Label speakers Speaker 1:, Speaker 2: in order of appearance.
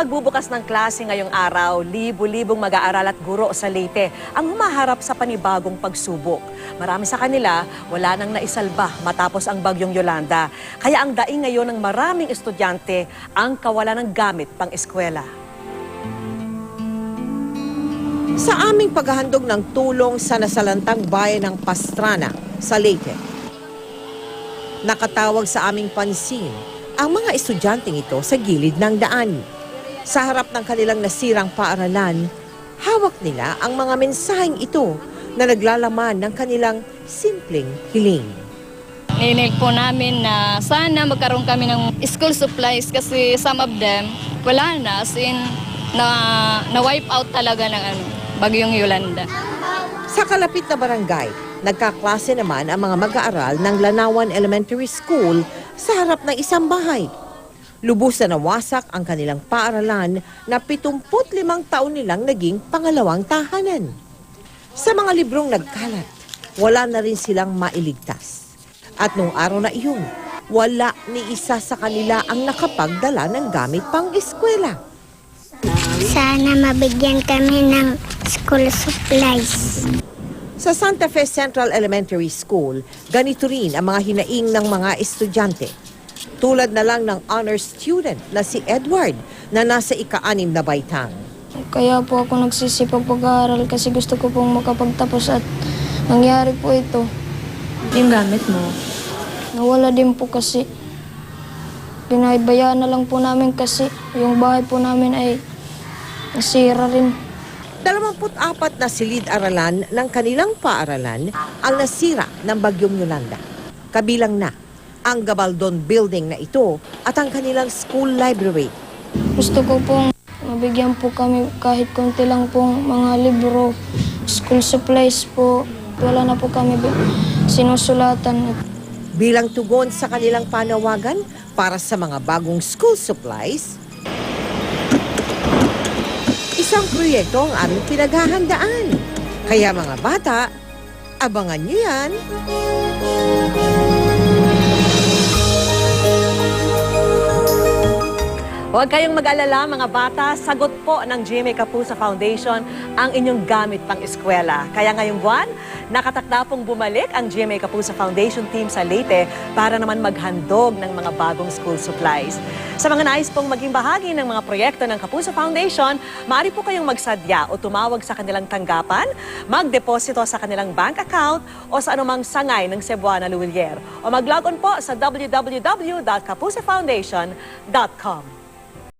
Speaker 1: pagbubukas ng klase ngayong araw, libo-libong mag-aaral at guro sa Leyte ang humaharap sa panibagong pagsubok. Marami sa kanila wala nang naisalba matapos ang bagyong Yolanda. Kaya ang daing ngayon ng maraming estudyante ang kawalan ng gamit pang eskwela.
Speaker 2: Sa aming paghahandog ng tulong sa nasalantang bayan ng Pastrana sa Leyte. Nakatawag sa aming pansin ang mga estudyanteng ito sa gilid ng daan. Sa harap ng kanilang nasirang paaralan, hawak nila ang mga mensaheng ito na naglalaman ng kanilang simpleng hiling.
Speaker 3: Ninil po namin na sana magkaroon kami ng school supplies kasi some of them wala na as in na, na wipe out talaga ng ano, bagyong Yolanda.
Speaker 2: Sa kalapit na barangay, nagkaklase naman ang mga mag-aaral ng Lanawan Elementary School sa harap ng isang bahay. Lubos na nawasak ang kanilang paaralan na 75 taon nilang naging pangalawang tahanan. Sa mga librong nagkalat, wala na rin silang mailigtas. At nung araw na iyon, wala ni isa sa kanila ang nakapagdala ng gamit pang eskwela.
Speaker 4: Sana mabigyan kami ng school supplies.
Speaker 2: Sa Santa Fe Central Elementary School, ganito rin ang mga hinaing ng mga estudyante. Tulad na lang ng honor student na si Edward na nasa ika-anim na baitang.
Speaker 3: Kaya po ako nagsisipag pag-aaral kasi gusto ko pong makapagtapos at nangyari po ito.
Speaker 5: Yung gamit mo,
Speaker 3: Nawala din po kasi pinaybayaan na lang po namin kasi yung bahay po namin ay nasira rin.
Speaker 2: 24 na silid-aralan ng kanilang paaralan ang nasira ng bagyong Yolanda. Kabilang na ang Gabaldon Building na ito at ang kanilang school library.
Speaker 3: Gusto ko pong mabigyan po kami kahit konti lang pong mga libro, school supplies po. Wala na po kami sinusulatan.
Speaker 2: Bilang tugon sa kanilang panawagan para sa mga bagong school supplies, isang proyekto ang aming pinaghahandaan. Kaya mga bata, abangan nyo yan.
Speaker 1: Huwag kayong mag-alala mga bata, sagot po ng GMA Kapusa Foundation ang inyong gamit pang eskwela. Kaya ngayong buwan, nakatakda pong bumalik ang GMA Kapusa Foundation team sa Leyte para naman maghandog ng mga bagong school supplies. Sa mga nais pong maging bahagi ng mga proyekto ng Kapusa Foundation, maaari po kayong magsadya o tumawag sa kanilang tanggapan, magdeposito sa kanilang bank account o sa anumang sangay ng Cebuana Luwilier o mag-log on po sa www.kapusafoundation.com.